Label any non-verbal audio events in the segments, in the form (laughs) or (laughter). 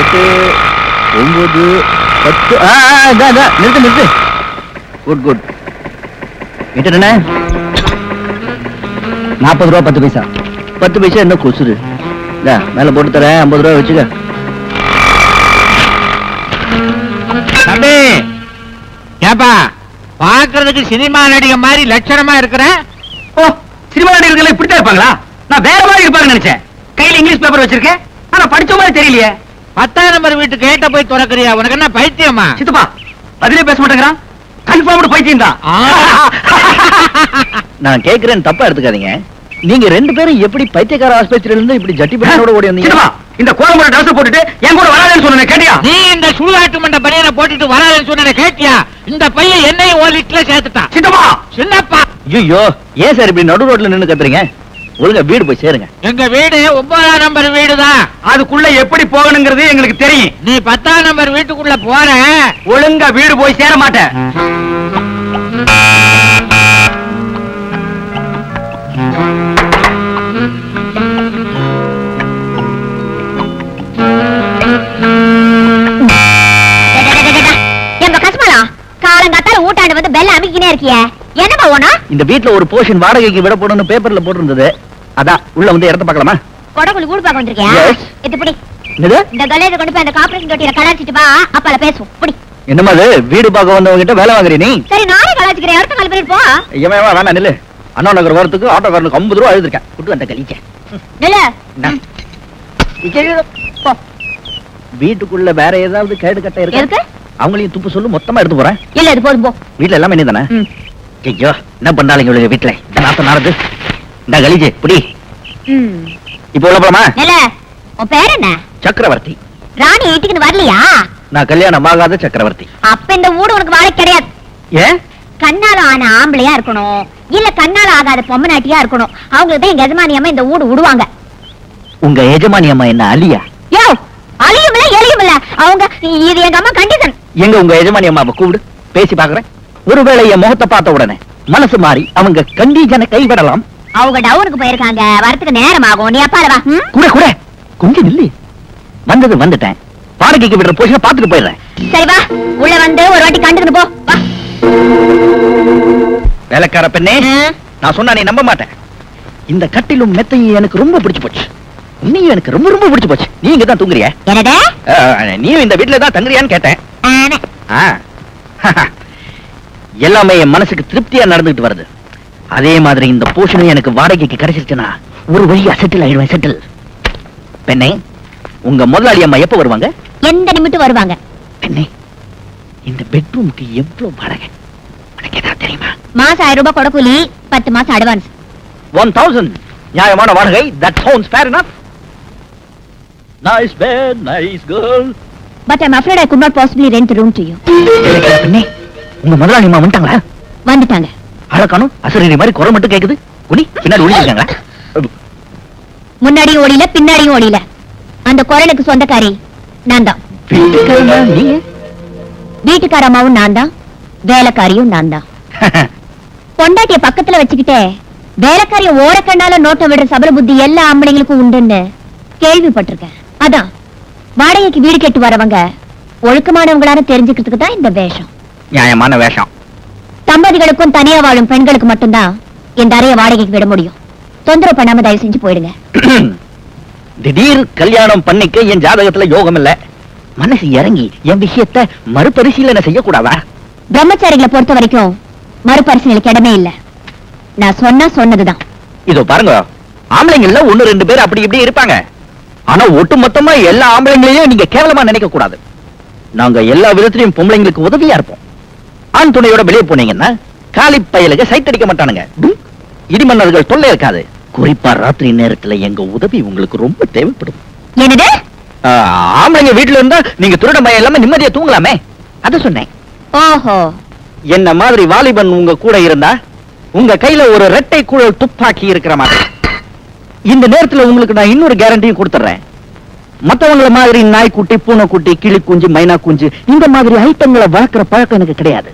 எட்டு ஒன்பது பத்து. ஆ நிறுத்து நிறுத்து. குட் குட் என்ன நாற்பது ரூபா பத்து பைசா. பத்து பைசா என்ன கொசுரு இந்தா மேல போட்டு தரேன். ஐம்பது ரூபா வச்சுக்க. தம்பி ஏப்பா பாக்குறதுக்கு சினிமா நடிகை மாதிரி லட்சணமா இருக்கிற? ஓ சினிமா நடிகர்கள் இப்படித்தான் இருப்பாங்களா? நான் வேற மாதிரி இருப்பாங்கன்னு நினைச்சேன். கையில இங்கிலீஷ் பேப்பர் வச்சிருக்கேன். ஆனா படிச்ச மாதிரி தெரியலையே. பத்தாம் நம்பர் வீட்டு கேட்ட போய் திறக்கறியா? உனக்கு என்ன பைத்தியமா? சித்தப்பா பதிலே பேச மாட்டேங்கிறான். கன்ஃபார்ம்டு பைத்தியம் தான். நான் கேக்குறேன் தப்பா எடுத்துக்காதீங்க. நீங்க ரெண்டு பேரும் எப்படி பைத்தியக்கார ஆஸ்பத்திரியில இருந்து இப்படி ஜட்டி பட்டியோட ஓடி வந்தீங்க? இந்த கோலமுறை ட்ரெஸ் போட்டுட்டு என் கூட வராதுன்னு சொன்னேன் கேட்டியா? நீ இந்த சூதாட்டு மண்ட பனியனை போட்டுட்டு வராதுன்னு சொன்ன கேட்டியா? இந்த பையன் என்னையும் ஒரு லிட்டர்ல சேர்த்துட்டான். சித்தப்பா! சின்னப்பா! ஐயோ ஏன் சார் இப்படி நடு ரோட்ல நின்னு கத்துறீங்க? ஒழுங்கா வீடு போய் சேருங்க எங்க வீடு ஒன்பதாம் நம்பர் வீடுதான் அதுக்குள்ள எப்படி போகணுங்கிறது எங்களுக்கு தெரியும் நீ பத்தாம் நம்பர் வீட்டுக்குள்ள போற ஒழுங்கா வீடு போய் சேர மாட்டேன் காலங்காத்தால ஊட்டாண்டு வந்து பெல்ல அமைக்கினே இருக்கியே என்னப்பா ஓனா இந்த வீட்ல ஒரு போர்ஷன் வாடகைக்கு விட போடணும்னு பேப்பர்ல போட்டிருந்தது. அதான் உள்ள வந்து இடத்த பார்க்கலாமா? கொடகுளி கூடு பார்க்க வந்திருக்கியா. இது பிடி. என்னது? இந்த கலேஜ கொண்டு போய் அந்த கார்பரேஷன் தொட்டியில கலாச்சிட்டு வா அப்பால பேசுவோம். பிடி. என்னமா அது? வீடு பார்க்க வந்தவங்க கிட்ட வேலை வாங்குறீ நீ? சரி நானே கலாச்சிக்கிறேன் அடுத்த கால் பண்ணிட்டு போ. ஏமா வேணாம் நில்லு. அண்ணா நகர் வரத்துக்கு ஆட்டோக்காரனுக்கு ஐம்பது ரூபா எழுதிருக்கேன் விட்டு வந்த கழிக்க நில்லு. போ. வீட்டுக்குள்ள வேற ஏதாவது கேடு கட்ட இருக்கு? அவங்களையும் துப்பு சொல்லு மொத்தமா எடுத்து போறேன். இல்ல இது போதும் போ. வீட்ல எல்லாமே நீ தானே. ஐயோ என்ன பண்ணாலும் இவளுக்கு வீட்டுல? நாத்தம் நாரது. இந்த கலிஜே புடி. இப்போ உள்ள போலாமா? உன் பேர் என்ன? சக்கரவர்த்தி. ராணி வீட்டுக்கு வரலையா? நான் கல்யாணம் ஆகாத சக்கரவர்த்தி. அப்ப இந்த ஊடு உனக்கு வாழை கிடையாது. ஏன் கண்ணால ஆன ஆம்பளையா இருக்கணும். இல்ல கண்ணால ஆகாத பொம்மநாட்டியா இருக்கணும். அவங்களுக்கு தான் எங்க எஜமானியம்மா இந்த ஊடு விடுவாங்க. உங்க எஜமானி அம்மா என்ன அலியா யோ அழியும் இல்ல எலியும் இல்ல அவங்க இது எங்க அம்மா கண்டிஷன் எங்க உங்க எஜமானி அம்மாவை கூப்பிடு. பேசி பாக்குறேன் ஒருவேளை என் முகத்தை பார்த்த உடனே மனசு மாறி அவங்க கண்டிஜனை கைவிடலாம். அவங்க டவுனுக்கு போயிருக்காங்க. வரதுக்கு நேரம் ஆகும் நீ அப்பால வா? கூட கூட. கொஞ்சம் நில்லு. வந்தது வந்துட்டேன். வாடகைக்கு விடுற போஷனை பார்த்துட்டு போயிடுறேன். சரி வா. உள்ள வந்து ஒரு வாட்டி கண்டுக்கிட்டு போ. வா. வேலைக்கார பெண்ணே. நான் சொன்னா நீ நம்ப மாட்டேன். இந்த கட்டிலும் மெத்தையும் எனக்கு ரொம்ப பிடிச்சு போச்சு. நீயும் எனக்கு ரொம்ப ரொம்ப பிடிச்சு போச்சு. நீ இங்க தான் தூங்குறிய? நீயும் இந்த வீட்டுல தான் தங்குறியான்னு கேட்டேன். ஆ. (laughs) எல்லாமே என் மனசுக்கு திருப்தியா நடந்துட்டு வருது. அதே மாதிரி இந்த போஷனும் எனக்கு வாடகைக்கு கிடைச்சிருச்சுன்னா ஒரு வழியா செட்டில் ஆயிடுவேன் செட்டில் பெண்ணே உங்க முதலாளி அம்மா எப்ப வருவாங்க? எந்த நிமிட்டும் வருவாங்க? பெண்ணே இந்த பெட்ரூமுக்கு எவ்வளவு வாடகை? உனக்கு ஏதாவது தெரியுமா? மாசம் ஆயிரம் ரூபாய் கொடக்கூலி பத்து மாசம் அட்வான்ஸ் ஒன் தௌசண்ட் நியாயமான வாடகை. That sounds fair enough. Nice bed nice girl but I'm afraid I could not possibly rent room to you உங்க முதலாளி அம்மா வந்துட்டாங்களா? வந்துட்டாங்க. அழகானும் அசரீரி மாதிரி குரல் மட்டும் கேக்குது. குனி பின்னாடி ஒளிஞ்சிருக்காங்களா முன்னாடியும் ஓடியில பின்னாடியும் ஓடியில அந்த குரலுக்கு சொந்தக்காரி நான் தான். வீட்டுக்காரமா நீங்க வீட்டுக்கார அம்மாவும் நான் தான். வேலைக்காரியும் நான் தான். (laughs) பொண்டாட்டிய பக்கத்துல வச்சுக்கிட்டே வேலைக்காரிய ஓரக்கண்ணால நோட்டம் விடுற சபல புத்தி எல்லா ஆம்பளைங்களுக்கும் உண்டுன்னு கேள்விப்பட்டிருக்கேன். அதான் வாடகைக்கு வீடு கெட்டு வரவங்க ஒழுக்கமானவங்களான தெரிஞ்சுக்கிறதுக்கு தான் இந்த வேஷம். நியாயமான வேஷம். தம்பதிகளுக்கும் தனியா வாழும் பெண்களுக்கு மட்டும்தான் இந்த அறைய வாடகைக்கு விட முடியும். தொந்தரவு பண்ணாம தயவு செஞ்சு போயிடுங்க. (clears throat) திடீர் கல்யாணம் பண்ணிக்க என் ஜாதகத்துல யோகம் இல்ல மனசு இறங்கி என் விஷயத்த மறுபரிசீலனை செய்யக்கூடாதா? பிரம்மச்சாரிகளை பொறுத்த வரைக்கும் மறுபரிசீலனைக்கு இடமே இல்ல. நான் சொன்னா சொன்னதுதான். இதோ பாருங்க. ஆம்பளைங்கள்ல ஒண்ணு ரெண்டு பேர் அப்படி இப்படி இருப்பாங்க. ஆனா ஒட்டு மொத்தமா எல்லா ஆம்பளைங்களையும் நீங்க கேவலமா நினைக்க கூடாது நாங்க எல்லா விதத்திலையும் பொம்பளைங்களுக்கு உதவியா இருப்போம். ஆண் துணையோட வெளியே போனீங்கன்னா காலி பயலுக சைட் அடிக்க மாட்டானுங்க. டும். இடிமன்னர்கள் தொல்லை இருக்காது. குறிப்பா ராத்திரி நேரத்துல எங்க உதவி உங்களுக்கு ரொம்ப தேவைப்படும். என்னது? ஆம்பளைங்க வீட்டுல இருந்தா நீங்க திருட பயம் இல்லாம நிம்மதியா தூங்கலாமே? அத சொன்னேன். ஓஹோ. என்ன மாதிரி வாலிபன் உங்க கூட இருந்தா உங்க கையில ஒரு ரெட்டை குழல் துப்பாக்கி இருக்கிற மாதிரி. இந்த நேரத்துல உங்களுக்கு நான் இன்னொரு கேரண்டியும் கொடுத்துறேன். மத்தவங்கள மாதிரி நாய்க்குட்டி பூனைக்குட்டி கிளி குஞ்சு மைனா குஞ்சு இந்த மாதிரி ஐட்டங்களை வளர்க்குற பழக்கம் எனக்கு கிடையாது.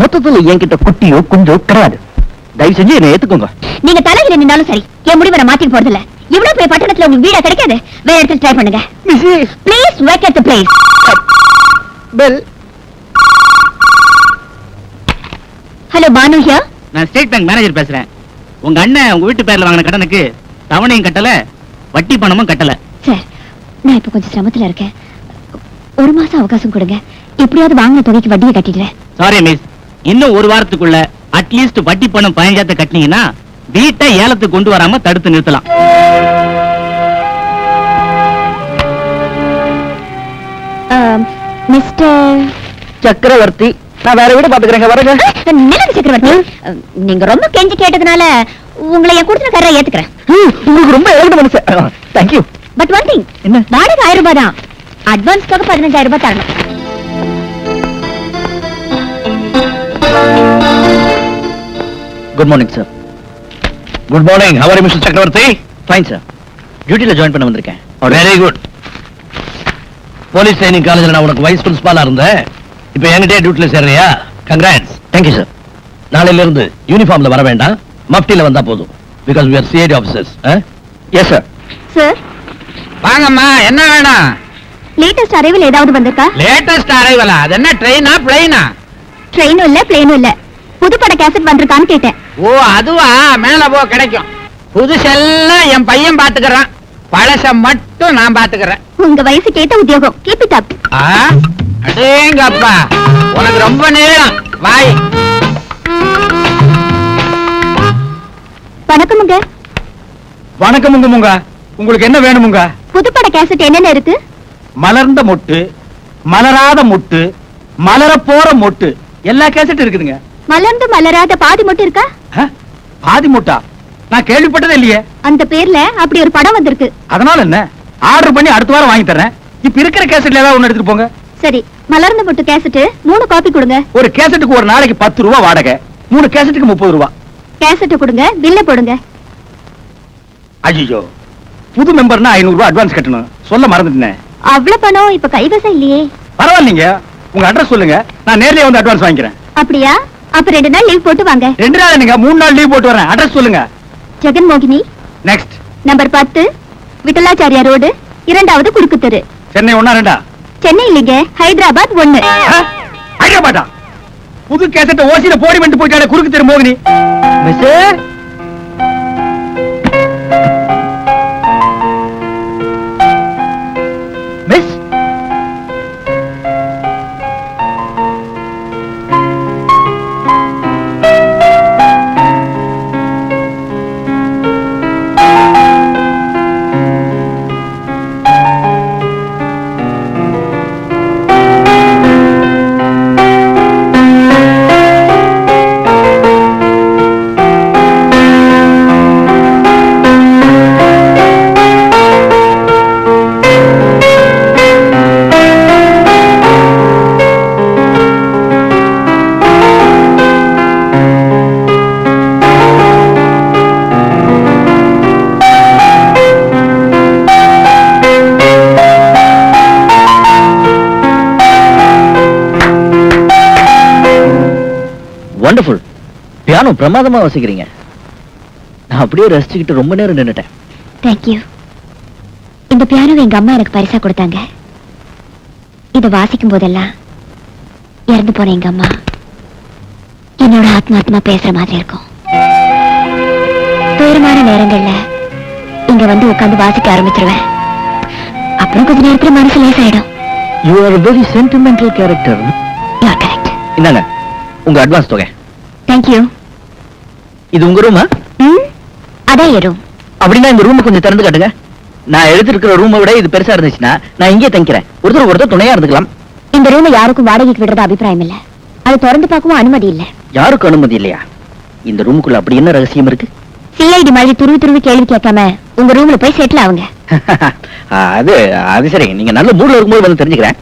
மொத்தத்துல என்கிட்ட குட்டியோ குஞ்சோ கிடையாது. தயவு செஞ்சு என்ன ஏத்துக்கோங்க. நீங்க தலையில நின்னாலும் சரி என் முடிவை நான் மாத்திக்க போறது இல்ல இவ்வளவு பெரிய பட்டணத்துல உங்களுக்கு வீடா கிடைக்காது? வேற இடத்துல ட்ரை பண்ணுங்க. Please wake at the place bell hello Banu here நான் ஸ்டேட் பேங்க் மேனேஜர் பேசுறேன். உங்க அண்ணன் உங்க வீட்டு பேர்ல வாங்கின கடனுக்கு தவணையும் கட்டல வட்டி பணமும் கட்டல. சார் நான் இப்ப கொஞ்சம் சிரமத்துல இருக்கேன். ஒரு மாசம் அவகாசம் கொடுங்க. எப்படியாவது வாங்கின தொகைக்கு வட்டியை கட்டிடுறேன். சாரி மிஸ் இன்னும் ஒரு வாரத்துக்குள்ள அட்லீஸ்ட் வட்டி பணம் பதினஞ்சாயிரத்தை கட்டினீங்கன்னா வீட்டை ஏலத்துக்கு கொண்டு வராம தடுத்து நிறுத்தலாம். மிஸ்டர் சக்கரவர்த்தி நான் வேற வீடு பாத்துக்கிறேங்க வரங்க. சக்கரவர்த்தி. நீங்க ரொம்ப கெஞ்சி கேட்டதுனால உங்களை என் கொடுத்த கரை ஏத்துக்கிறேன். உங்களுக்கு ரொம்ப எழுத தேங்க்யூ பட் ஒன் திங் என்ன? வாடகை ஆயிரம் ரூபாய் தான். அட்வான்ஸ்க்காக பதினஞ்சாயிரம் ரூபாய் தரணும். Good morning sir good morning how are mister Chakravarthy fine sir டியூட்டில join பண்ண வந்திருக்கேன். வெரி குட் போலீஸ் ட்ரைனிங் காலேஜ்ல நான் உனக்கு வைஸ் பிரின்சிபாலா இருந்தேன். இப்போ என்கிட்டயே டியூட்டில சேர்றியா? கங்க்ராட்ஸ் தேங்க்யூ சார் நாளையில இருந்து யூனிஃபார்ம்ல வர வேண்டாம். மஃப்டில வந்தா போதும். Because we are CID officers yes sir sir வாங்கம்மா. என்ன வேணும்? லேட்டஸ்ட் அரைவில் ஏதாவது வந்திருக்கா? லேட்டஸ்ட் அரைவலா அது என்ன ட்ரெயினா பிளைனா ட்ரெயினும் இல்ல பிளேனும் இல்ல. புதுப்பட கேசட் வந்திருக்கான்னு கேட்டேன். ஓ அதுவா? மேல போ கிடைக்கும். புதுசெல்லாம் என் பையன் பாத்துக்கறான். பழச மட்டும் நான் பாத்துக்கறேன். உங்க வயசுக்கு ஏத்த உத்தியோகம். கீப் இட் அப் ஆ? அடேங்கப்பா. உனக்கு ரொம்ப நேரம். வாய். வணக்கமுங்க வணக்கம் முங்க. உங்களுக்கு என்ன வேணுமுங்க புதுப்பட கேசட் என்னென்ன இருக்கு? மலர்ந்த மொட்டு மலராத மொட்டு மலர போற மொட்டு. எல்லா கேசட் இருக்குதுங்க. மலர்ந்து மலராத பாதி மட்டும் இருக்கா? பாதி மொட்டா? நான் கேள்விப்பட்டதே இல்லையே. அந்த பேர்ல அப்படி ஒரு படம் வந்திருக்கு. அதனால என்ன? ஆர்டர் பண்ணி அடுத்த வாரம் வாங்கி தர்றேன். இப்ப இருக்கிற கேசட்ல ஏதாவது ஒண்ணு எடுத்துட்டு போங்க. சரி மலர்ந்த மொட்டு கேசட் மூணு காப்பி கொடுங்க. ஒரு கேசட்டுக்கு ஒரு நாளைக்கு பத்து ரூபா வாடகை. மூணு கேசட்டுக்கு முப்பது ரூபா. கேசட் கொடுங்க பில்ல போடுங்க. அஜிஜோ புது மெம்பர்னா ஐநூறு ரூபாய் அட்வான்ஸ் கட்டணும். சொல்ல மறந்துட்டேன். அவ்வளவு பணம் இப்ப கைவசம் இல்லையே. பரவாயில்லைங்க. உங்க அட்ரஸ் சொல்லுங்க. நான் நேர்லயே வந்து அட்வான்ஸ் வாங்கிக்கிறேன். அப்படியா? அப்ப ரெண்டு நாள் லீவ் போட்டு வாங்க. ரெண்டு நாள் நீங்க மூணு நாள் லீவ் போட்டு வரேன். அட்ரஸ் சொல்லுங்க. ஜெகன் மோகினி. நெக்ஸ்ட் நம்பர் பத்து விட்டலாச்சாரியா ரோடு இரண்டாவது குறுக்கு தெரு சென்னை ஒண்ணா ரெண்டா? சென்னை இல்லைங்க ஹைதராபாத் ஒண்ணு ஆ? ஹைதராபாத்தா? புது கேசட்ட ஓசியில போடி வந்து போயிட்டாலே குறுக்கு தெரு மோகினி மிஸ் வண்டர்ஃபுல் பியானோ பிரமாதமா வாசிக்கிறீங்க. நான் அப்படியே ரசிச்சுக்கிட்டு ரொம்ப நேரம் நின்னுட்டேன். தேங்க்யூ இந்த பியானோவை எங்க அம்மா எனக்கு பரிசா கொடுத்தாங்க. இத வாசிக்கும் போதெல்லாம் இறந்து போன எங்க அம்மா என்னோட ஆத்மாத்மா பேசுற மாதிரி இருக்கும். துயரமான நேரங்கள்ல இங்க வந்து உட்கார்ந்து வாசிக்க ஆரம்பிச்சிருவேன். அப்புறம் கொஞ்ச நேரத்துல மனசு லேசாயிடும் you are very sentimental character இந்தாங்க உங்க அட்வான்ஸ் தொகை. தேங்க்யூ இது உங்க ரூமா ம் அதான் அப்படின்னா இந்த ரூமை கொஞ்சம் திறந்து காட்டுங்க. நான் எடுத்திருக்கிற ரூமை விட இது பெருசா இருந்துச்சுன்னா நான் இங்கே தங்கிக்கிறேன். ஒருத்தர் ஒருத்தர் துணையா இருந்துக்கலாம். இந்த ரூமை யாருக்கும் வாடகைக்கு விடுறது அபிப்பிராயம் இல்ல. அது திறந்து பார்க்கவும் அனுமதி இல்ல. யாருக்கும் அனுமதி இல்லையா? இந்த ரூமுக்குள்ள அப்படி என்ன ரகசியம் இருக்கு? சிஐடி மாதிரி துருவி துருவி கேள்வி கேட்காம உங்க ரூம்ல போய் செட்டில் ஆகுங்க (laughs) அது அது சரி. நீங்க நல்ல மூட்ல இருக்கும்போது வந்து தெரிஞ்சுக்கிறேன்.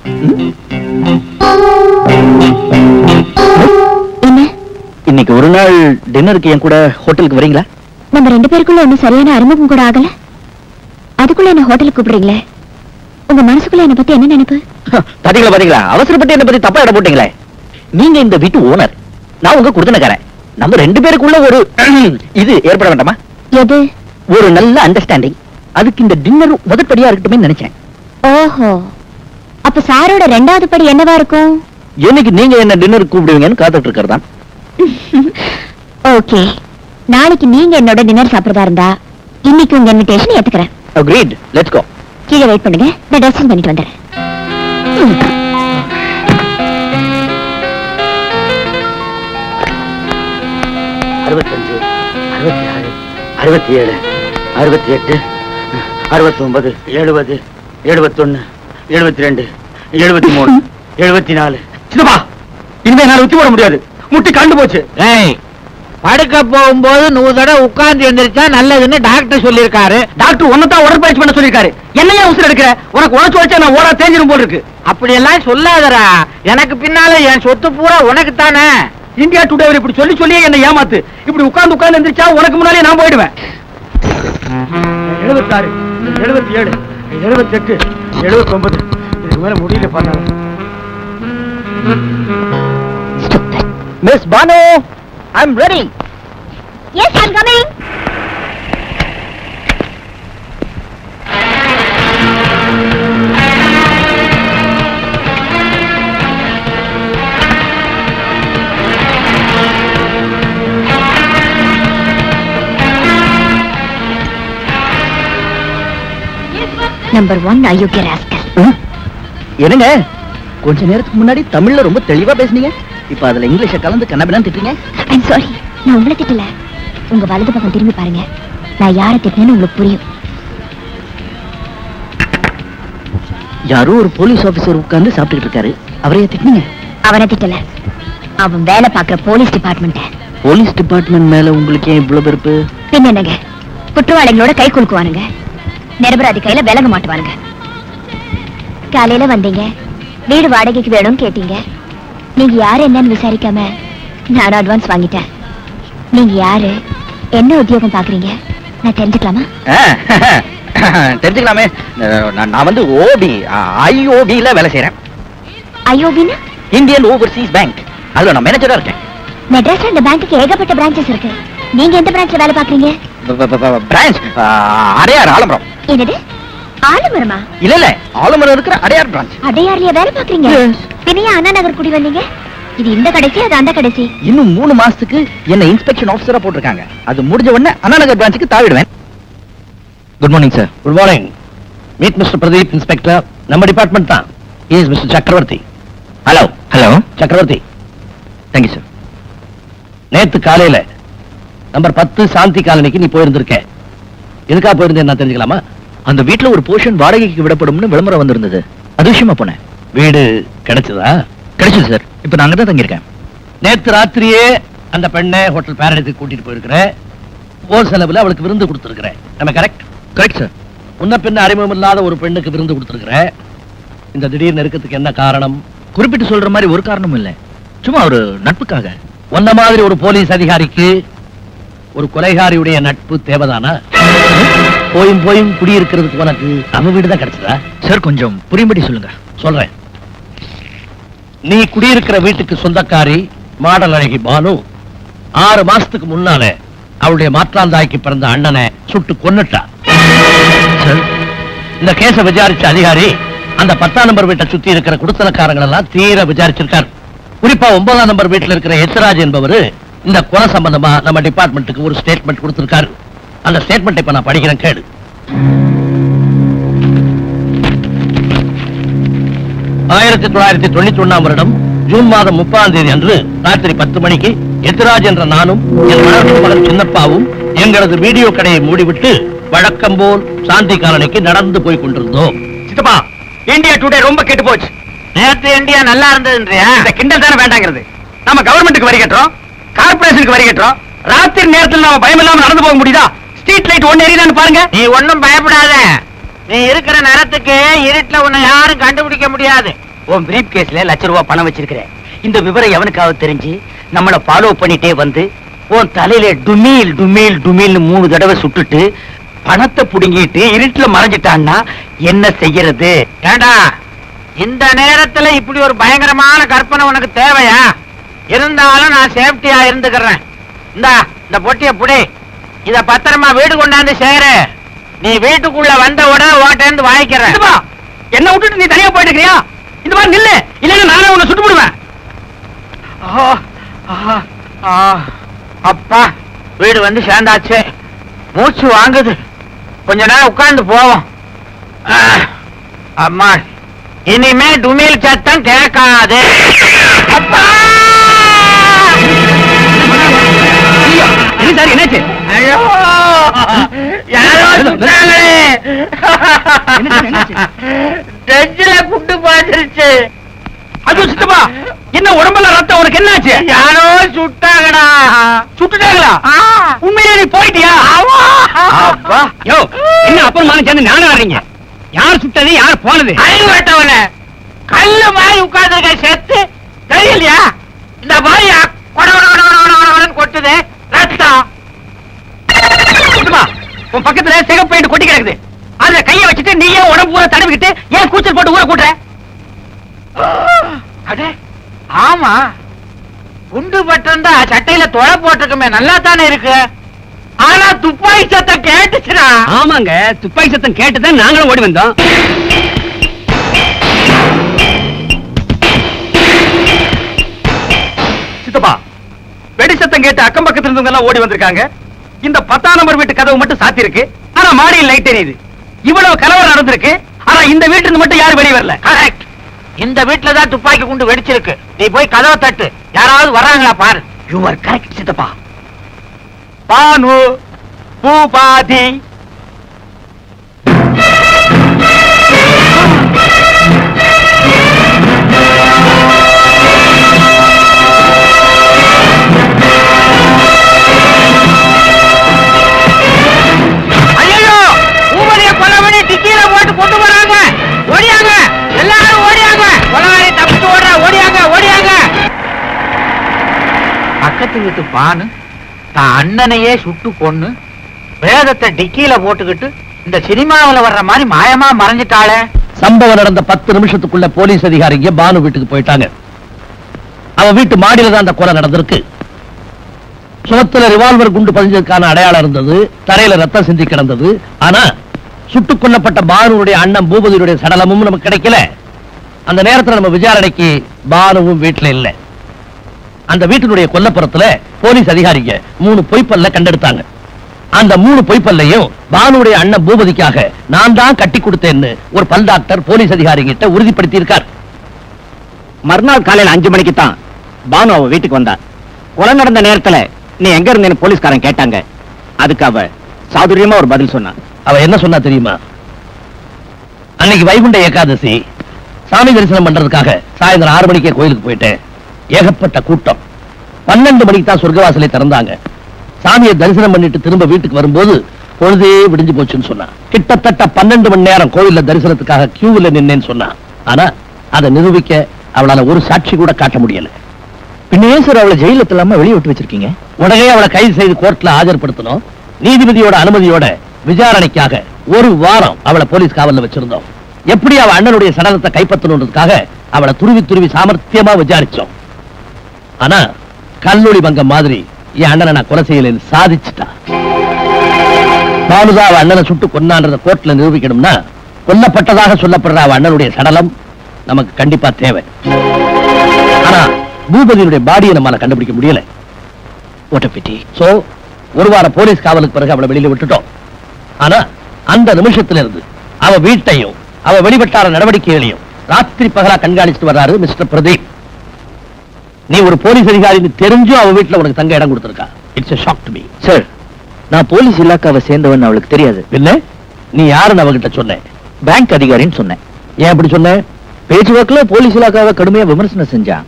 இன்னைக்கு ஒரு நாள் டின்னருக்கு என் கூட ஹோட்டலுக்கு வரீங்களா? நம்ம ரெண்டு பேருக்குள்ள ஒன்னும் சரியான அறிமுகம் கூட ஆகல. அதுக்குள்ள என்ன ஹோட்டலுக்கு கூப்பிடுறீங்களே? உங்க மனசுக்குள்ள என்ன பத்தி என்ன நினைப்பு? பாத்தீங்களா பாத்தீங்களா? அவசரப்பட்டு என்ன பத்தி தப்பா இடம் போட்டீங்களே. நீங்க இந்த வீட்டு ஓனர் நான் உங்க குடுத்தனக்காரன். நம்ம ரெண்டு பேருக்குள்ள ஒரு (clears throat) இது ஏற்பட வேண்டாமா? எது? ஒரு நல்ல அண்டர்ஸ்டாண்டிங் அதுக்கு இந்த டின்னர் முதற்படியா இருக்கட்டுமே நினைச்சேன். ஓஹோ. அப்ப சாரோட ரெண்டாவது படி என்னவா இருக்கும்? என்னைக்கு நீங்க என்ன டின்னர் கூப்பிடுவீங்கன்னு காத்துட்டு இருக்கிறதா ஓகே நாளைக்கு நீங்க என்னோட டின்னர் சாப்பிடுறதா இருந்தா இன்னைக்கு உங்க இன்விடேஷன் ஏத்துக்கிறேன். அக்ரீட் லெட்ஸ் கோ கீழே வெயிட் பண்ணுங்க. நான் ட்ரெஸ்ஸிங் பண்ணிட்டு வந்துடுறேன். அறுபத்தஞ்சு அறுபத்தி ஆறு அறுபத்தி ஏழு அறுபத்தி எட்டு அறுபத்தி ஒன்பது எழுபது எழுபத்தொன்னு எழுபத்தி ரெண்டு எழுபத்தி மூணு எழுபத்தி நாலு சித்தப்பா இனிமே என்னால உத்தி போட முடியாது. முட்டி கண்டு போச்சு. ஏய் படுக்க போகும்போது நூறு தடவை உட்கார்ந்து எந்திரிச்சா நல்லதுன்னு டாக்டர் சொல்லியிருக்காரு. டாக்டர் உன்னதான் உடற்பயிற்சி பண்ண சொல்லிருக்காரு என்னையா உசுர எடுக்கிற? உனக்கு உழைச்சு வச்சா நான் ஓடா தேஞ்சிரும் போல் இருக்கு. அப்படியெல்லாம் சொல்லாதடா. எனக்கு பின்னால என் சொத்து பூரா உனக்கு தானே இந்தியா டுடே இப்படி சொல்லி சொல்லியே என்ன ஏமாத்து. இப்படி உட்கார்ந்து உட்கார்ந்து எந்திரிச்சா உனக்கு முன்னாலே நான் போயிடுவேன். எழுபத்தாறு எழுபத்தி ஏழு எழுபத்தி எட்டு எழுபத்தி ஒன்பது இதுக்கு மேல முடியல பண்ணாரு miss Banu I am ready yes I'm coming number one அயோக்கிய ராஸ்கல் என்னங்க? கொஞ்ச நேரத்துக்கு முன்னாடி தமிழ்ல ரொம்ப தெளிவா பேசுனீங்க? இப்ப அதுல இங்கிலீஷ கலந்து கண்ணபிலாம் திட்டுறீங்க? ஐம் சாரி நான் உங்களை திட்டல. உங்க வலது பக்கம் திரும்பி பாருங்க. நான் யாரை திட்டினேன்னு உங்களுக்கு புரியும். யாரோ ஒரு போலீஸ் ஆபீசர் உட்கார்ந்து சாப்பிட்டுட்டு இருக்காரு. அவரையே திட்டுனீங்க? அவனை திட்டல. அவன் வேலை பார்க்குற போலீஸ் டிபார்ட்மெண்ட்ட போலீஸ் டிபார்ட்மெண்ட் மேல உங்களுக்கு ஏன் இவ்வளவு வெறுப்பு? பின்ன என்னங்க? குற்றவாளிகளோட கை குலுக்குவானுங்க. நிரபராதி கையில விலக மாட்டுவானுங்க. காலையில வந்தீங்க. வீடு வாடகைக்கு வேணும்னு கேட்டீங்க. நீங்க யாரு என்னன்னு விசாரிக்காம நான் அட்வான்ஸ் வாங்கிட்டேன். நீங்க யாரு என்ன உத்தியோகம் பாக்குறீங்க நான் தெரிஞ்சுக்கலாமா? (laughs) தெரிஞ்சுக்கலாமே. நான் வந்து ஓபி ஐஓபில வேலை செய்யறேன் ஐயோபின்னா இந்தியன் ஓவர்சீஸ் பேங்க் அதுல நான் மேனேஜரா இருக்கேன். மெட்ராஸ்ல இந்த பேங்க்குக்கு ஏகப்பட்ட பிரான்ச்சஸ் இருக்கு. நீங்க எந்த பிரான்ச்ல வேலை பாக்குறீங்க பிரான்ச் அடையார் ஆலமரம். என்னது? ஆலமரமா? இல்ல இல்ல ஆலமரம் இருக்கிற அடையார் பிரான்ச் அடையார்லயா வேலை பாக்குறீங்க. பின்னையா அண்ணா நகர் குடி வந்தீங்க? இது இந்த கடைசி அது அந்த கடைசி? இன்னும் மூணு மாசத்துக்கு என்ன இன்ஸ்பெக்ஷன் ஆபீசரா போட்டிருக்காங்க. அது முடிஞ்ச உடனே அண்ணா நகர் பிரான்ச்சுக்கு தாவிடுவேன். Good morning sir good morning meet mister Pradeep inspector நம்ம டிபார்ட்மெண்ட் தான். Is mister Chakravarthy hello hello Chakravarthy thank you sir நேத்து காலையில நம்பர் பத்து சாந்தி காலனிக்கு நீ போயிருந்திருக்க. எதுக்காக போயிருந்தேன் நான் தெரிஞ்சுக்கலாமா? அந்த வீட்ல ஒரு போர்ஷன் வாடகைக்கு விடப்படும்னு விளம்பரம் வந்திருந்தது. அது விஷயமா போனேன். வீடு கிடைச்சதா? கிடைச்சது சார் இப்ப நான் அங்கதான் தங்கியிருக்கேன். நேத்து ராத்திரியே அந்த பெண்ணை ஹோட்டல் பேரடைத்துக்கு கூட்டிட்டு போயிருக்கிற ஓர் செலவுல அவளுக்கு விருந்து கொடுத்துருக்கிற நம்ம கரெக்ட் கரெக்ட் சார் முன்ன பின்ன அறிமுகம் இல்லாத ஒரு பெண்ணுக்கு விருந்து கொடுத்துருக்கிற இந்த திடீர் நெருக்கத்துக்கு என்ன காரணம்? குறிப்பிட்டு சொல்ற மாதிரி ஒரு காரணமும் இல்ல. சும்மா ஒரு நட்புக்காக. உன்ன மாதிரி ஒரு போலீஸ் அதிகாரிக்கு ஒரு கொலைகாரியுடைய நட்பு தேவைதானா? போயும் போயும் குடியிருக்கிறதுக்கு உனக்கு நம்ம வீடு தான் கிடைச்சதா? சார் கொஞ்சம் புரியும்படி சொல்லுங்க. சொல்றேன். நீ குடியிருக்கிற வீட்டுக்கு சொந்தக்காரி மாடல் அழகி பானு ஆறு மாசத்துக்கு முன்னால அவளுடைய மாற்றாந்தாய்க்கு பிறந்த அண்ணனை சுட்டு கொன்னுட்டா. இந்த கேஸ விசாரிச்ச அதிகாரி அந்த பத்தாம் நம்பர் வீட்டை சுத்தி இருக்கிற குடுத்தனக்காரங்கள் எல்லாம் தீர விசாரிச்சிருக்காரு. குறிப்பா ஒன்பதாம் நம்பர் வீட்டுல இருக்கிற எத்ராஜ் என்பவர் இந்த கொலை சம்பந்தமா நம்ம டிபார்ட்மெண்ட்டுக்கு ஒரு ஸ்டேட்மெண்ட் கொடுத்திருக்காரு. அந்த ஸ்டேட்மெண்ட் இப்ப நான் படிக்கிறேன் கேடு ஆயிரத்தி தொள்ளாயிரத்தி தொண்ணூத்தி ஒண்ணாம் வருடம் ஜூன் மாதம் முப்பதாம் தேதி அன்று ராத்திரி பத்து மணிக்கு எத்ராஜ் என்ற நானும் என் வளர்ப்பு மகன் சின்னப்பாவும் எங்களது வீடியோ கடையை மூடிவிட்டு வழக்கம் போல் சாந்தி காலனிக்கு நடந்து போய் கொண்டிருந்தோம். சித்தப்பா இந்தியா டுடே ரொம்ப கெட்டு போச்சு. நேத்து இந்தியா நல்லா இருந்ததுன்றியா? இந்த கிண்டல் தானே வேண்டாங்கிறது. நம்ம கவர்மெண்ட்டுக்கு வரி கட்டுறோம் கார்பரேஷனுக்கு வரி கட்டுறோம். ராத்திரி நேரத்தில் நாம பயம் இல்லாம நடந்து போக முடியுதா? ஸ்ட்ரீட் லைட் ஒன்னு எரியுதான்னு பாருங்க. நீ ஒண்ணும் பயப்படாத. நீ இருக்கிற நேரத்துக்கு இருட்டுல உன்னை யாரும் கண்டுபிடிக்க முடியாது. உன் பிரீப் கேஸ்ல லட்ச ரூபாய் பணம் வச்சிருக்கிறேன் இந்த விவரம் எவனுக்காவது தெரிஞ்சு நம்மள ஃபாலோ பண்ணிட்டே வந்து உன் தலையில டுமீல் டுமீல் டுமீல்னு மூணு தடவை சுட்டுட்டு பணத்தை புடுங்கிட்டு இருட்டுல மறைஞ்சிட்டான்னா என்ன செய்யறது? ஏண்டா இந்த நேரத்துல இப்படி ஒரு பயங்கரமான கற்பனை உனக்கு தேவையா? இருந்தாலும் நான் சேஃப்டியா இருந்துக்கிறேன். இந்தா இந்த பொட்டிய புடி. இத பத்திரமா வீடு கொண்டாந்து சேரு. நீ வீட்டுக்குள்ள வந்த உடனே ஓட்டேந்து வாங்கிக்கிறேன் என்ன விட்டுட்டு நீ தனியா போயிட்டு இருக்கியா இந்த மாதிரி நில்லு. இல்லைன்னா நானே உன்னை சுட்டு விடுவேன் அப்பா வீடு வந்து சேர்ந்தாச்சு. மூச்சு வாங்குது. கொஞ்ச நேரம் உட்கார்ந்து போவோம். அம்மா இனிமே டுமில் சத்தம் கேட்காது. அப்பா! என்னாச்சு? ஐயோ யாரோ டெஞ்சில குண்டு பாத்துருச்சு அது சித்தப்பா என்ன உடம்புல ரத்தம் உனக்கு என்னாச்சு யாரோ சுட்டாங்கடா. சுட்டுட்டாங்களா. உண்மையிலே நீ போயிட்டியா? அப்பா. யோ என்ன அப்புறமா சேர்ந்து நானும் வர்றீங்க? யார் சுட்டது யார் போனது? அறிவு வெட்டவன கல்லு மாதிரி உட்கார்ந்துருக்க செத்து தெரியலையா இந்த மாதிரி கொட்டுது ரத்தம். உன் பக்கத்துல சிகப்பு கொட்டி கிடக்குது. அதுல கைய வச்சுட்டு நீயே உடம்பு பூரா தடவிக்கிட்டு ஏன் கூச்சல் போட்டு ஊற கூட்டுற? அடே ஆமா. குண்டு பட்டிருந்தா சட்டையில தொலை போட்டிருக்குமே நல்லா தானே இருக்கு? ஆனா துப்பாக்கி சத்தம் கேட்டுச்சுடா. ஆமாங்க துப்பாக்கி சத்தம் கேட்டுதான் நாங்களும் ஓடி வந்தோம். சித்தப்பா வெடி சத்தம் கேட்டு அக்கம் பக்கத்துல இருந்தவங்க எல்லாம் ஓடி வந்திருக்காங்க. இந்த பத்தாம் நம்பர் வீட்டு கதவு மட்டும் சாத்தி இருக்கு ஆனா மாடியில் லைட் எரியுது இவ்வளவு கலவரம் நடந்திருக்கு ஆனா இந்த வீட்டுல இருந்து மட்டும் யாரும் வெளியே வரல. கரெக்ட் இந்த வீட்டுல தான் துப்பாக்கி குண்டு வெடிச்சிருக்கு. நீ போய் கதவை தட்டு. யாராவது வர்றாங்களா பாரு. யூ ஆர் கரெக்ட் சித்தப்பா. பானு பூபாதி. பக்கத்து வீட்டு பானு தான் அண்ணனையே சுட்டு கொன்னு வேதத்தை டிக்கியில போட்டுக்கிட்டு இந்த சினிமாவுல வர்ற மாதிரி மாயமா மறைஞ்சிட்டாளே. சம்பவம் நடந்த பத்து நிமிஷத்துக்குள்ள போலீஸ் அதிகாரிங்க பானு வீட்டுக்கு போயிட்டாங்க. அவ வீட்டு மாடியில தான் அந்த கொலை நடந்திருக்கு. சுகத்துல ரிவால்வர் குண்டு பதிஞ்சதுக்கான அடையாளம் இருந்தது தரையில ரத்தம் சிந்தி கிடந்தது. ஆனா சுட்டுக் கொல்லப்பட்ட பானுடைய அண்ணன் பூபதியுடைய சடலமும் நமக்கு கிடைக்கல. அந்த நேரத்துல நம்ம விசாரணைக்கு பானுவும் வீட்டுல இல்லை. அந்த வீட்டினுடைய கொல்லப்புறத்துல போலீஸ் அதிகாரிங்க மூணு பொய்ப்பல்ல கண்டெடுத்தாங்க. அந்த மூணு பொய்ப்பல்லையும் பானுடைய அண்ணன் பூபதிக்காக நான் தான் கட்டி கொடுத்தேன்னு ஒரு பல் டாக்டர் போலீஸ் அதிகாரிகிட்ட உறுதிப்படுத்தி இருக்கார் மறுநாள் காலையில அஞ்சு மணிக்கு தான் பானு அவ வீட்டுக்கு வந்தா. கொலை நடந்த நேரத்துல நீ எங்க இருந்தேன்னு போலீஸ்காரன் கேட்டாங்க. அதுக்கு அவ சாதுரியமா ஒரு பதில் சொன்னா. அவ என்ன சொன்னா தெரியுமா? அன்னைக்கு வைகுண்ட ஏகாதசி சாமி தரிசனம் பண்றதுக்காக சாயந்தரம் ஆறு மணிக்கே கோயிலுக்கு போயிட்டேன். ஏகப்பட்ட கூட்டம். பன்னெண்டு மணிக்கு தான் சொர்க்கவாசலை திறந்தாங்க. சாமியை தரிசனம் பண்ணிட்டு திரும்ப வீட்டுக்கு வரும்போது பொழுதே விடிஞ்சு போச்சுன்னு சொன்னா கிட்டத்தட்ட பன்னெண்டு மணி நேரம் கோயில்ல தரிசனத்துக்காக கியூவில் நின்னேன்னு சொன்னா ஆனா அதை நிரூபிக்க அவளால ஒரு சாட்சி கூட காட்ட முடியல. பின்ன ஏன் சார் அவளை ஜெயில இல்லாம வெளியே விட்டு வச்சிருக்கீங்க. உடனே அவளை கைது செய்து கோர்ட்ல ஆஜர்படுத்தணும். நீதிபதியோட அனுமதியோட விசாரணைக்காக ஒரு வாரம் அவளை போலீஸ் காவல்ல வச்சிருந்தோம். எப்படி அவ அண்ணனுடைய சடலத்தை கைப்பற்றணுன்றதுக்காக அவளை துருவி துருவி சாமர்த்தியமா விசாரிச்சோம். ஆனா கல்லூரி பங்க மாதிரி என் அண்ணனை நான் கொலை செய்யலைன்னு சாதிச்சுட்டா. பானுதா அவ அண்ணனை சுட்டு கொண்டான்றத கோர்ட்ல நிரூபிக்கணும்னா கொல்லப்பட்டதாக சொல்லப்படுற அவ அண்ணனுடைய சடலம் நமக்கு கண்டிப்பா தேவை. ஆனா பூபதியுடைய பாடியை நம்மால கண்டுபிடிக்க முடியல. ஓட்டப்பிட்டி சோ ஒரு வார போலீஸ் காவலுக்கு பிறகு அவளை வெளியில விட்டுட்டோம். ஆனா அந்த நிமிஷத்துல இருந்து அவ வீட்டையும் அவ வெளிப்பட்டார நடவடிக்கைகளையும் ராத்திரி பகலா கண்காணிச்சுட்டு வர்றாரு மிஸ்டர் பிரதீப். நீ ஒரு போலீஸ் அதிகாரின்னு தெரிஞ்சும் அவ வீட்டுல உனக்கு தங்க இடம் கொடுத்திருக்கா. It's shock to me sir நான் போலீஸ் இலாக்காவை சேர்ந்தவன் அவளுக்கு தெரியாது. இல்ல நீ யாருன்னு அவகிட்ட சொன்ன? பேங்க் அதிகாரின்னு சொன்னேன். ஏன் அப்படி சொன்ன? பேச்சுவாக்குல போலீஸ் இலாக்காவை கடுமையா விமர்சனம் செஞ்சான்.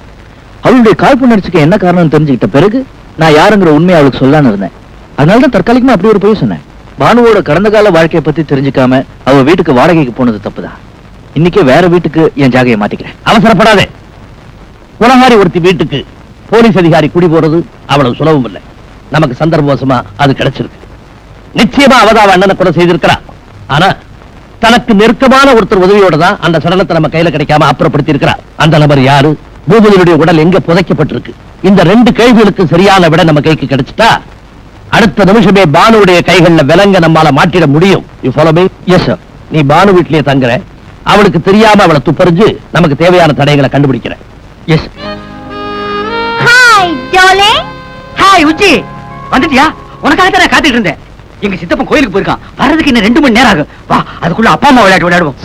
அவளுடைய காழ்ப்புணர்ச்சிக்கு என்ன காரணம் தெரிஞ்சுக்கிட்ட பிறகு நான் யாருங்கிற உண்மையை அவளுக்கு சொல்லான்னு இருந்தேன். அதனால தான் தற்காலிகமா அப்படி ஒரு பொய் சொன்னேன். பானுவோட கடந்த கால வாழ்க்கையை பத்தி தெரிஞ்சுக்காம அவ வீட்டுக்கு வாடகைக்கு போனது தப்புதான். இன்னைக்கே வேற வீட்டுக்கு என் ஜாகையை மாத்திக்கிறேன். அவசரப்படாதே. உலகாரி ஒருத்தி வீட்டுக்கு போலீஸ் அதிகாரி குடி போறது அவ்வளவு சுலபம் இல்லை. நமக்கு சந்தர்ப்பவசமா அது கிடைச்சிருக்கு. நிச்சயமா அவதாவ அண்ணனை கொலை செய்திருக்கிறா. ஆனா தனக்கு நெருக்கமான ஒருத்தர் உதவியோட தான் அந்த சடலத்தை நம்ம கையில கிடைக்காம அப்புறப்படுத்தி இருக்கிறா அந்த நபர் யாரு? பூபதியுடைய உடல் எங்க புதைக்கப்பட்டிருக்கு? இந்த ரெண்டு கேள்விகளுக்கு சரியான விட நம்ம கைக்கு கிடைச்சிட்டா அடுத்த நிமிஷமே பானுடைய கைகள்ல விலங்க நம்மால மாட்டிட முடியும். You follow me yes sir நீ பானு வீட்லயே தங்குற. அவளுக்கு தெரியாம அவளை துப்பறிஞ்சு நமக்கு தேவையான தடைகளை கண்டுபிடிக்கிற. எஸ் ஹாய் ஜோலே ஹாய் உச்சி வந்துட்டியா? உனக்காக தான் நான் காத்துட்டு இருந்தேன். எங்க சித்தப்பன் கோயிலுக்கு போயிருக்கான். வர்றதுக்கு இன்னும் ரெண்டு மணி நேரம் ஆகும். வா அதுக்குள்ள அப்பா அம்மா விளையாட்டு விளையாடுவோம்.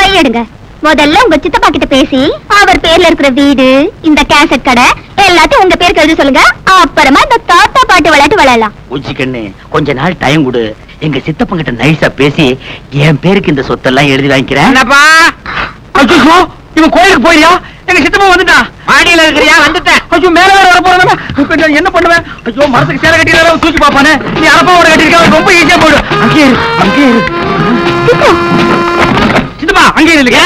கையெடுங்க. முதல்ல உங்க சித்தப்பா கிட்ட பேசி அவர் பேர்ல இருக்கிற வீடு இந்த கேசட் கடை எல்லாத்தையும் உங்க பேருக்கு எழுதி சொல்லுங்க. அப்புறமா இந்த தாத்தா பாட்டு விளையாட்டு விளையாடலாம். உச்சி கண்ணு கொஞ்ச நாள் டைம் கொடு. எங்க சித்தப்பன் கிட்ட நைஸா பேசி என் பேருக்கு இந்த சொத்தெல்லாம் எழுதி வாங்கிக்கிறேன். என்னப்பா? ஐயோ இவன் கோயிலுக்கு போயியா எங்க சித்தப்பன் வந்துட்டான் மாடியில இருக்கிறியா? வந்துட்டேன் ஐயோ மேல வேற வர போறதா இப்ப நான் என்ன பண்ணுவேன்? ஐயோ மரத்துக்கு சேலை கட்டி தூக்கி பாப்பானே நீ அரப்பாவோட கட்டிருக்க ரொம்ப ஈஸியா போடு அங்கே இரு அங்கே இரு. சித்தப்பா அங்கே இல்லைங்க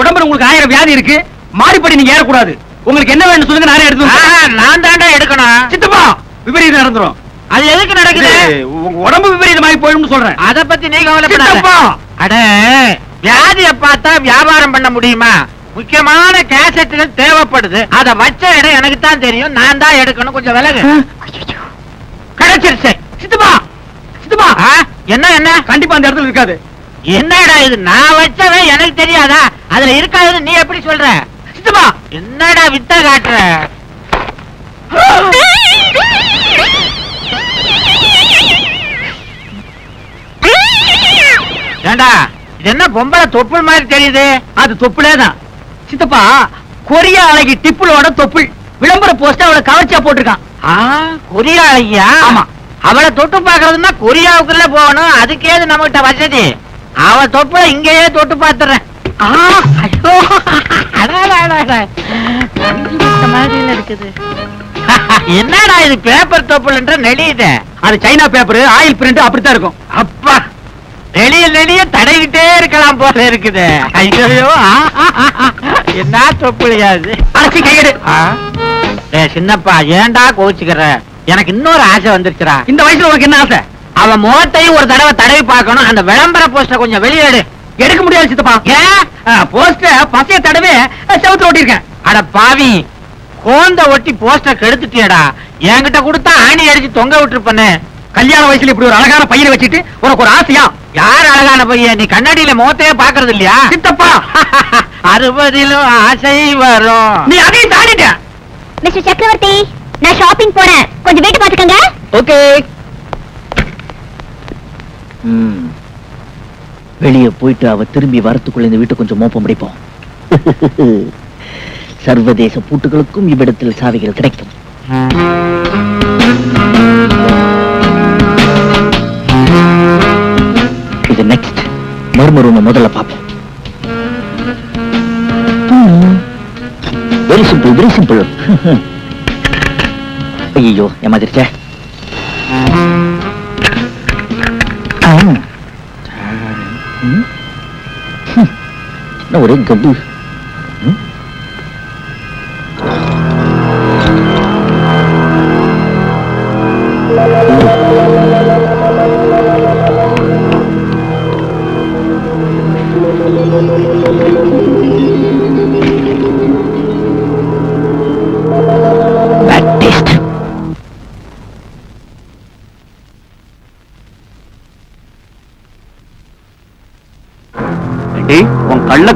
உடம்புல உங்களுக்கு ஆயிரம் வியாதி இருக்கு. மாடிப்படி நீங்க ஏறக்கூடாது. உங்களுக்கு என்ன வேணும் சொல்லுங்க நானே எடுத்து. நான் தாண்டா எடுக்கணும். சித்தப்பா விபரீதம் நடந்துரும். அது எதுக்கு நடக்குது? உங்க உடம்பு விபரீதமாகி போயிடும்னு சொல்றேன். அத பத்தி நீ கவலைப்படாத. சித்தப்பா! அட வியாதிய பார்த்தா வியாபாரம் பண்ண முடியுமா? முக்கியமான கேசட்டுகள் தேவைப்படுது. அத வச்ச இடம் எனக்கு தான் தெரியும். நான் தான் எடுக்கணும். கொஞ்சம் விலகு. கிடைச்சிருச்சு. சித்தப்பா ஆ, என்ன என்ன? கண்டிப்பா அந்த இடத்துல இருக்காது. என்னடா இது? நான் வச்சவன் எனக்கு தெரியாதா? அதுல இருக்காதுன்னு நீ எப்படி சொல்ற? சித்தப்பா என்னடா வித்த காட்டுற? ஏண்டா இது என்ன பொம்பளை தொப்புள் மாதிரி தெரியுது? அது தொப்புளே தான். சித்தப்பா கொரியா அழகி டிப்புளோட தொப்புள். விளம்பர போஸ்ட் அவளை கவர்ச்சியா போட்டிருக்கான். கொரியா ஆமா. அவளை தொட்டு பாக்குறதுன்னா கொரியாவுக்குள்ள போகணும். அதுக்கேது நம்மகிட்ட வசதி. அவ தொப்புல இங்கேயே தொட்டு பாத்துறேன் என்னடா இது பேப்பர் தொப்புலன்ற நெளியுது அது சைனா பேப்பர் ஆயில் பிரிண்ட் அப்படித்தான் இருக்கும். நெளிய தடவிட்டே இருக்கலாம் போல இருக்குது. ஐயோ. என்ன தொப்புளியா இது அரைச்சி கையெடு சின்னப்பா ஏன்டா கோச்சுக்கிற எனக்கு இன்னொரு ஆசை வந்துருச்சுடா. இந்த வயசுல உனக்கு என்ன ஆசை? அவன் முகத்தையும் ஒரு தடவை தடவி பார்க்கணும். அந்த விளம்பர போஸ்டர் கொஞ்சம் வெளியேடு எடுக்க முடியாது சித்தப்பா. ஏன் போஸ்ட பசைய தடவை செவுத்துல ஓட்டிருக்கேன் அட பாவி. கோந்த ஒட்டி போஸ்டர் கெடுத்துட்டியடா. என்கிட்ட கொடுத்தா ஆணி அடிச்சு தொங்க விட்டுருப்பனே. கல்யாண வயசுல இப்படி ஒரு அழகான பையனை வச்சுட்டு உனக்கு ஒரு ஆசையா? யார் அழகான பையன்? நீ கண்ணாடியில முகத்தையே பாக்குறது இல்லையா? சித்தப்பா! (laughs) அறுபதிலும் ஆசை வரும். நீ அதையும் தாண்டிட்ட. மிஸ்டர் சக்கரவர்த்தி நான் ஷாப்பிங் போறேன். கொஞ்சம் வீட்டு பாத்துக்கங்க ஓகே. வெளியே போயிட்டு அவ திரும்பி வரத்துக்குள்ள இந்த வீட்டை கொஞ்சம் மோப்பம் பிடிப்போம் (laughs) சர்வதேச பூட்டுகளுக்கும் இவ்விடத்தில் சாவிகள் கிடைக்கும். மர்ம ரூம் முதல்ல பார்ப்போம். வெரி சிம்பிள் வெரி சிம்பிள் ஐயோ ஏமாதிருச்சே ஒரே கப்பு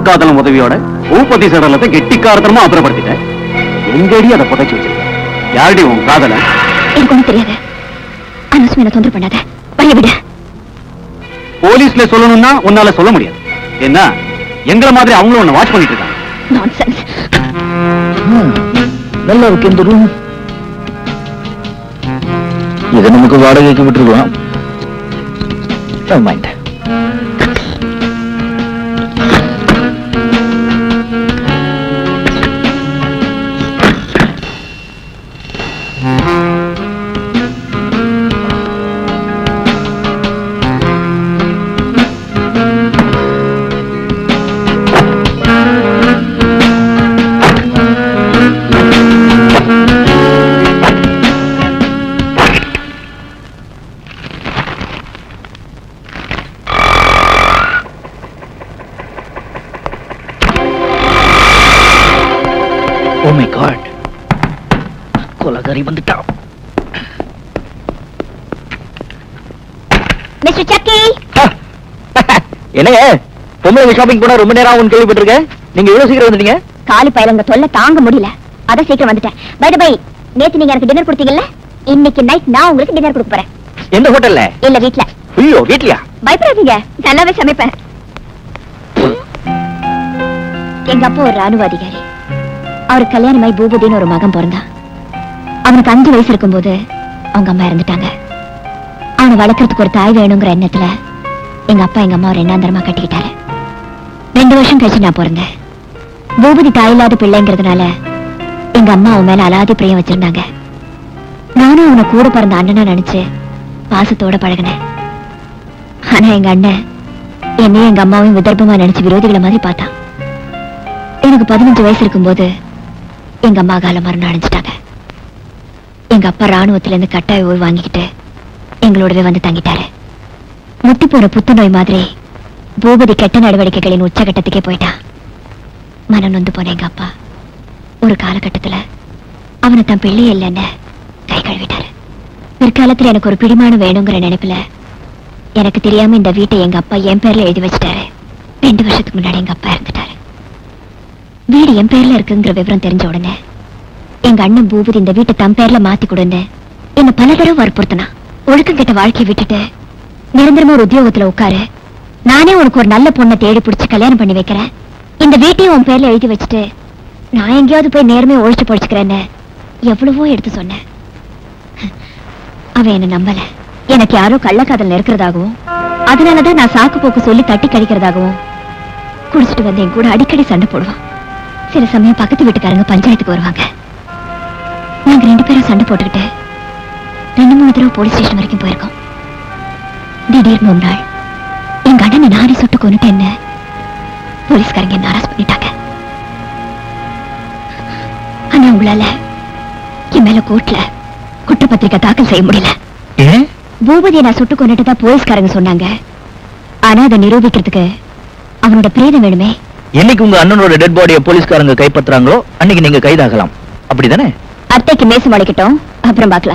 கள்ளக்காதலம் உதவியோட பூபதி சடலத்தை கெட்டிக்காரத்தனமா அப்புறப்படுத்திட்டேன். எங்கடி அதை புதைச்சு வச்சிருக்க? யாரடி உன் காதல? எனக்கு ஒண்ணும் தெரியாது. என்ன தொந்தரவு பண்ணாத. வழிய விடு. போலீஸ்ல சொல்லணும்னா உன்னால சொல்ல முடியாது. என்ன? எங்கள மாதிரி அவங்களும் உன்னை வாட்ச் பண்ணிட்டு இருக்காங்க. நான்சென்ஸ். நல்லா இருக்கு இந்த ரூம் இதை நமக்கு வாடகைக்கு விட்டுருக்கலாம். கொலகாரி வந்துட்டா. Mister Chucky. என்னங்க? பொம்பளை ஷாப்பிங் போனா ரொம்ப நேரம் ஆகும் கேள்விப்பட்டிருக்கேன். நீங்க எவ்வளவு சீக்கிரம் வந்துட்டீங்க? காலி பயலங்க தொல்லை தாங்க முடியல. அதான் சீக்கிரம் வந்துட்டேன். பை பை நேத்து நீங்க எனக்கு டின்னர் கொடுத்தீங்கல்ல? இன்னைக்கு நைட் நான் உங்களுக்கு டின்னர் கொடுக்க போறேன். எந்த ஹோட்டல்ல இல்ல வீட்ல. ஐயோ வீட்லயா? பயப்படாதீங்க. நல்லாவே சமைப்பேன். எங்க அப்பா ஒரு ராணுவ அதிகாரி. அவர் கல்யாணமாய் பூபதின்னு ஒரு மகன் பிறந்தான். அவனுக்கு அஞ்சு வயசு இருக்கும்போது அவங்க அம்மா இறந்துட்டாங்க. அவனை வளர்க்கறதுக்கு ஒரு தாய் வேணுங்கிற எண்ணத்துல எங்க அப்பா எங்க அம்மா ரெண்டாந்தரமா கட்டிக்கிட்டாரு. ரெண்டு வருஷம் கழிச்சு நான் பிறந்தேன். பூபதி தாயில்லாத பிள்ளைங்கிறதுனால எங்க அம்மா அவன் மேல அலாதி பிரியம் வச்சிருந்தாங்க. நானும் அவனை கூட பிறந்த அண்ணனா நினைச்சு பாசத்தோட பழகினேன். ஆனா எங்க அண்ணன் என்னையும் எங்க அம்மாவையும் விதர்ப்பமா நினைச்சு விரோதிகளை மாதிரி பார்த்தான். எனக்கு பதினஞ்சு வயசு இருக்கும்போது எங்க அம்மா கால மரணம் அடைஞ்சிட்டாங்க. எங்க அப்பா ராணுவத்துல இருந்து கட்டாய ஓய்வு வாங்கிக்கிட்டு எங்களோடவே வந்து தங்கிட்டாரு. முத்தி போற புத்துநோய் மாதிரி பூபதி கெட்ட நடவடிக்கைகளின் உச்சகட்டத்துக்கே போயிட்டான். மனம் நொந்து போன எங்க அப்பா. ஒரு காலகட்டத்துல அவனை தன் பிள்ளை இல்லைன்னு கை கழுவிட்டாரு. பிற்காலத்துல எனக்கு ஒரு பிடிமானம் வேணுங்கிற நினைப்புல எனக்கு தெரியாம இந்த வீட்டை எங்க அப்பா என் பேர்ல எழுதி வச்சிட்டாரு. ரெண்டு வருஷத்துக்கு முன்னாடி எங்க அப்பா இறந்துட்டாரு. வீடு என் பேர்ல இருக்குங்கிற விவரம் தெரிஞ்ச உடனே எங்க அண்ணன் பூபதி இந்த வீட்டை தன் பேர்ல மாத்தி கொடுன்னு என்ன பல தடவை வற்புறுத்தினா. ஒழுக்கம் கெட்ட வாழ்க்கையை விட்டுட்டு நிரந்தரமா ஒரு உத்தியோகத்துல உட்காரு. நானே உனக்கு ஒரு நல்ல பொண்ணை தேடி பிடிச்சு கல்யாணம் பண்ணி வைக்கிறேன். இந்த வீட்டையும் உன் பேர்ல எழுதி வச்சுட்டு நான் எங்கேயாவது போய் நேர்மையை ஒழிச்சு பொழிச்சுக்கிறேன்னு எவ்வளவோ எடுத்து சொன்னேன். அவன் என்ன நம்பல. எனக்கு யாரோ கள்ளக்காதல் இருக்கிறதாகவும் அதனாலதான் நான் சாக்கு போக்கு சொல்லி தட்டி கழிக்கிறதாகவும் குடிச்சிட்டு வந்து என் கூட அடிக்கடி சண்டை போடுவான். சில சமயம் பக்கத்து வீட்டுக்காரங்க பஞ்சாயத்துக்கு வருவாங்க. நாங்க ரெண்டு பேரும் சண்டை போட்டுக்கிட்டு ரெண்டு மூணு தடவை போலீஸ் ஸ்டேஷன் வரைக்கும் போயிருக்கோம். திடீர்னு ஒரு நாள் எங்க அண்ணனை நானே சுட்டு கொண்டுட்டேன்னு போலீஸ்காரங்க என்ன அரெஸ்ட் பண்ணிட்டாங்க. ஆனா உங்களால என் மேல கோர்ட்ல குற்றப்பத்திரிக்கை தாக்கல் செய்ய முடியல. பூபதியை நான் சுட்டு கொண்டுட்டு தான் போலீஸ்காரங்க சொன்னாங்க. ஆனா அதை நிரூபிக்கிறதுக்கு அவனோட பிரேதம் வேணுமே. என்னைக்கு உங்க அண்ணனோட டெட் பாடியை போலீஸ்காரங்க கைப்பற்றுறாங்களோ அன்னைக்கு நீங்க கைதாகலாம். அப்படிதானே? அத்தைக்கு மேசம் வளைக்கட்டும் அப்புறம் பார்க்கலாம்.